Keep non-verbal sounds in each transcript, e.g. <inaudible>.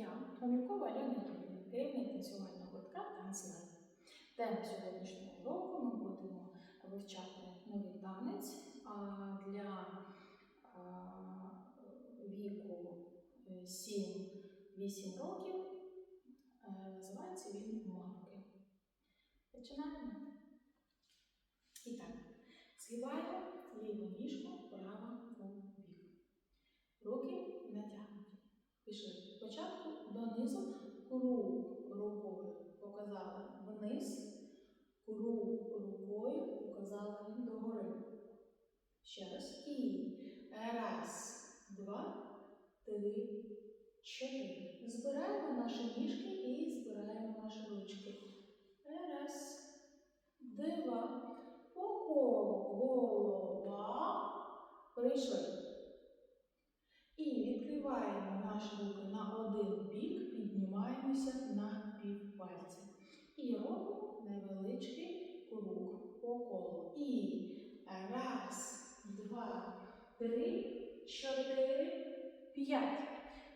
Я, Хомякова Альона Юрійовна, керівник танцювального гуртка «Танцлайн». Тему сьогоднішнього уроку ми будемо вивчати новий танець для віку е, 7-8 років. Е, Називається він марки. Починаємо. І так, згибаємо ліву ніжку вправо у бік. Руки натягнуті. Пішли. Спочатку донизу круг рукою показали вниз, круг рукою показали догори. Ще раз. І раз, два, три, чотири. Збираємо наші ніжки і збираємо наші ручки. Раз, два. По голова. Прийшли. І відкриваємо наші руки на один бік, піднімаємося на півпальці. І робимо невеличкий круг по колу. І раз, два, три, чотири, п'ять.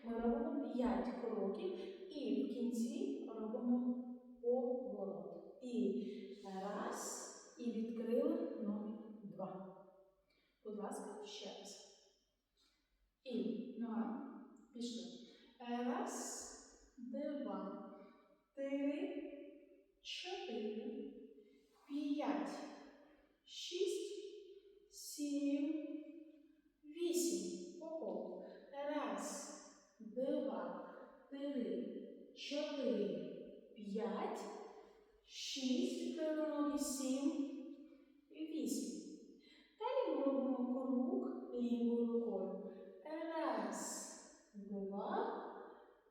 Ми робимо п'ять кроків і в кінці робимо поворот. І раз, і відкрили ноги два. Будь ласка, ще раз. І нога. Пішли. Раз, два, три, чотири, п'ять, шість, сім, вісім. По колу. Раз, два, три, чотири, п'ять, шість. Ноги, сім вісім. Далі ми робимо круг лівою рукою. Раз, два,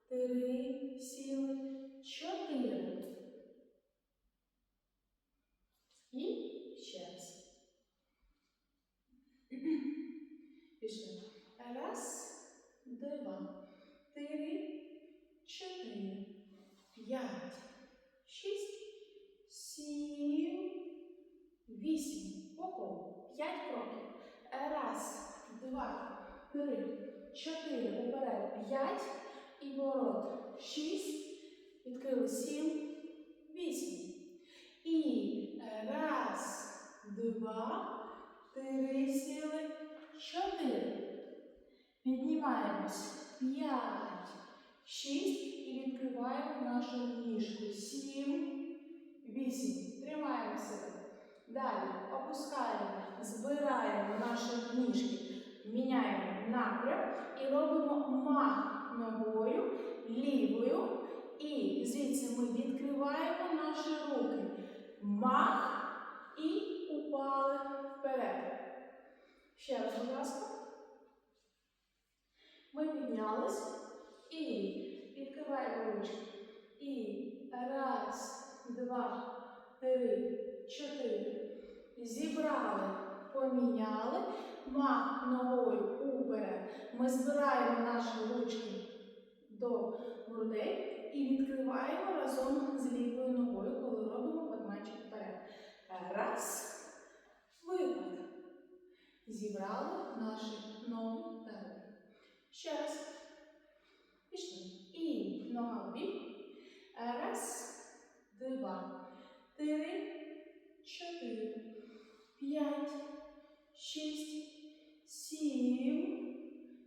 три, сіли, чотири. І ще раз. <clears throat> Пішли. Раз, два, три, чотири, п'ять, шість, сім, вісім. По колу. П'ять кроків. Раз, два, три, чотири, уперед, п'ять і ворот. Шість, відкрили сім, вісім. І раз, два, три, сіли, чотири. Піднімаємось. П'ять, шість і відкриваємо нашу ніжку. Сім, вісім. Тримаємо себе. Далі опускаємо, збираємо наші ніжки, міняємо напрям і робимо мах ногою лівою. І звідси ми відкриваємо наші руки. Мах і упали вперед. Ще раз, будь ласка. Ми піднялись і відкриваємо ручки. І раз, два, три, чотири. Зібрали, поміняли, мах ногою уперед. Ми збираємо наші ручки до грудей і відкриваємо разом з лівою ногою, коли робимо подманчик вперед. Раз, випад. Зібрали наші ноги та руки. Ще раз. Пішли. І нога в бік. Раз, два, три, чотири, п'ять, шість, сім.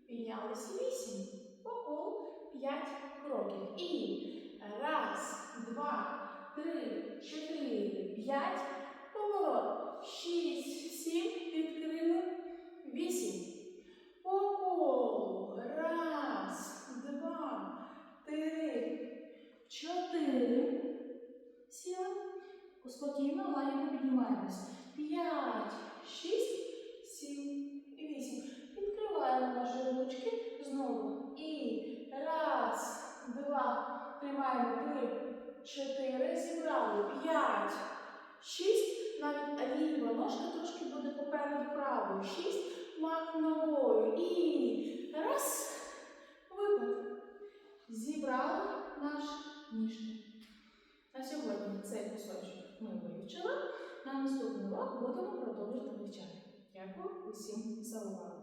Піднялись вісім. По колу п'ять кроків. І раз, два, три, чотири, п'ять. Поворот. Шість, сім. Відкрили. Вісім. По колу. Раз, два, три, чотири. Сіли. Спокійно, лагідно піднімаємось. П'ять, шість, сім і вісім. Відкриваємо наші ручки знову. І раз, два, тримаємо три, чотири, зібрали. П'ять, шість. Навіть ліва ножка трошки буде попереду правою. Шість. Мах ногою. І раз. Випад. Зібрали наші ніжки. Ми вивчили. На наступний урок будемо продовжувати вивчати. Дякую усім за увагу.